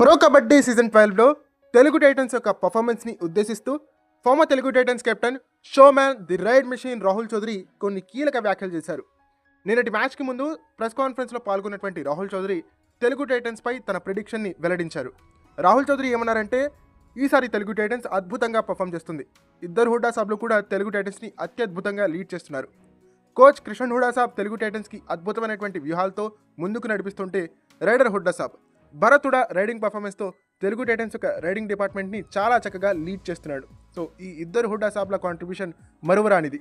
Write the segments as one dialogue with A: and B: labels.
A: Pro kabaddi season ట్వెల్వ్లో Telugu Titans యొక్క పర్ఫార్మెన్స్ని ఉద్దేశిస్తూ former Telugu Titans captain showman the raid machine Rahul Chaudhary కొన్ని కీలక వ్యాఖ్యలు చేశారు. నిన్నటి మ్యాచ్కి ముందు ప్రెస్ కాన్ఫరెన్స్లో పాల్గొన్నటువంటి రాహుల్ చౌదరి తెలుగు టైటన్స్పై తన ప్రిడిక్షన్ని వెల్లడించారు. రాహుల్ చౌదరి ఏమన్నారంటే ఈసారి తెలుగు టైటన్స్ అద్భుతంగా పర్ఫామ్ చేస్తుంది. ఇద్దరు హుడ్డా సాబ్లు కూడా తెలుగు టైటన్స్ని అత్యద్భుతంగా లీడ్ చేస్తున్నారు. కోచ్ కృష్ణన్ హుడా సాబ్ తెలుగు టైటన్స్కి అద్భుతమైనటువంటి వ్యూహాలతో ముందుకు నడిపిస్తుంటే రైడర్ హుడ్డా సాబ్ భరతుడా రైడింగ్ పర్ఫార్మెన్స్తో తెలుగు టైటన్స్ యొక్క రైడింగ్ డిపార్ట్మెంట్ని చాలా చక్కగా లీడ్ చేస్తున్నాడు. సో ఈ ఇద్దరు హుడ్డా సాబ్ల కాంట్రిబ్యూషన్ మరువరానిది.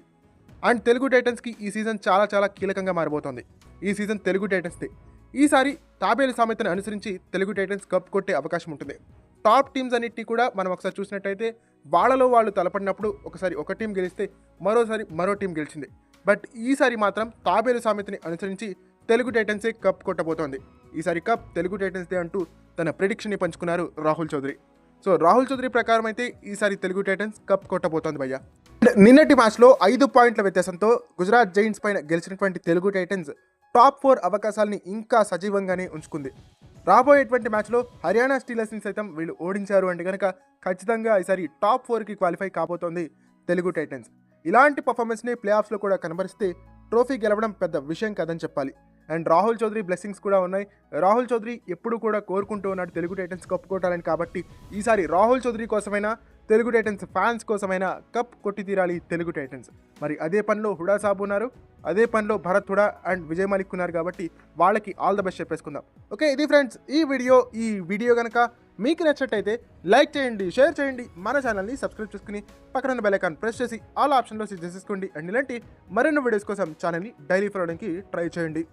A: అండ్ తెలుగు టైటన్స్కి ఈ సీజన్ చాలా చాలా కీలకంగా మారిపోతుంది ఈ సీజన్ తెలుగు టైటన్స్దే. ఈసారి తాబేలు సామెతను అనుసరించి తెలుగు టైటన్స్ కప్ కొట్టే అవకాశం ఉంటుంది. టాప్ టీమ్స్ అన్నిటినీ కూడా మనం ఒకసారి చూసినట్టయితే వాళ్ళలో వాళ్ళు తలపడినప్పుడు ఒకసారి ఒక టీం గెలిస్తే మరోసారి మరో టీం గెలిచింది. బట్ ఈసారి మాత్రం తాబేలు సామెతని అనుసరించి తెలుగు టైటన్సే కప్ కొట్టబోతోంది. ఈసారి కప్ తెలుగు టైటన్స్ డే అంటూ తన ప్రిడిక్షన్ని పంచుకున్నారు రాహుల్ చౌదరి. సో రాహుల్ చౌదరి ప్రకారం అయితే ఈసారి తెలుగు టైటన్స్ కప్ కొట్టబోతోంది భయ్య. నిన్నటి మ్యాచ్లో ఐదు పాయింట్ల వ్యత్యాసంతో గుజరాత్ జైంట్స్ పైన గెలిచినటువంటి తెలుగు టైటన్స్ టాప్ ఫోర్ అవకాశాలని ఇంకా సజీవంగానే ఉంచుకుంది. రాబోయేటువంటి మ్యాచ్లో హర్యానా స్టీలర్స్ని సైతం వీళ్ళు ఓడించారు అంటే కనుక ఖచ్చితంగా ఈసారి టాప్ ఫోర్కి క్వాలిఫై కాబోతోంది తెలుగు టైటన్స్. ఇలాంటి పర్ఫార్మెన్స్ని ప్లే ఆఫ్స్లో కూడా కనబరిస్తే ట్రోఫీ గెలవడం పెద్ద విషయం కాదని చెప్పాలి. అండ్ రాహుల్ చౌదరి బ్లెస్సింగ్స్ కూడా ఉన్నాయి. రాహుల్ చౌదరి ఎప్పుడు కూడా కోరుకుంటూ ఉన్నాడు తెలుగు టైటన్స్ కప్ కొట్టాలని కాబట్టి ఈసారి రాహుల్ చౌదరి కోసమైనా తెలుగు టైటన్స్ ఫ్యాన్స్ కోసమైనా కప్ కొట్టి తీరాలి తెలుగు టైటన్స్. మరి అదే పనిలో హుడా సాబ్ ఉన్నారు అదే పనిలో భరత్ హుడా అండ్ విజయ్ మలిక్ ఉన్నారు కాబట్టి వాళ్ళకి ఆల్ ద బెస్ట్ చెప్పేసుకుందాం. ఓకే ఇది ఫ్రెండ్స్ ఈ వీడియో ఈ వీడియో కనుక మీకు నచ్చినట్టయితే లైక్ చేయండి షేర్ చేయండి మన ఛానల్ని సబ్స్క్రైబ్ చేసుకుని పక్కన ఉన్న బెల్ ఐకాన్ ప్రెస్ చేసి ఆల్ ఆప్షన్లో సిద్ధం చేసుకోండి అండ్ ఇలాంటి మరిన్ని వీడియోస్ కోసం ఛానల్ని డైలీ ఫాలో అవడానికి ట్రై చేయండి.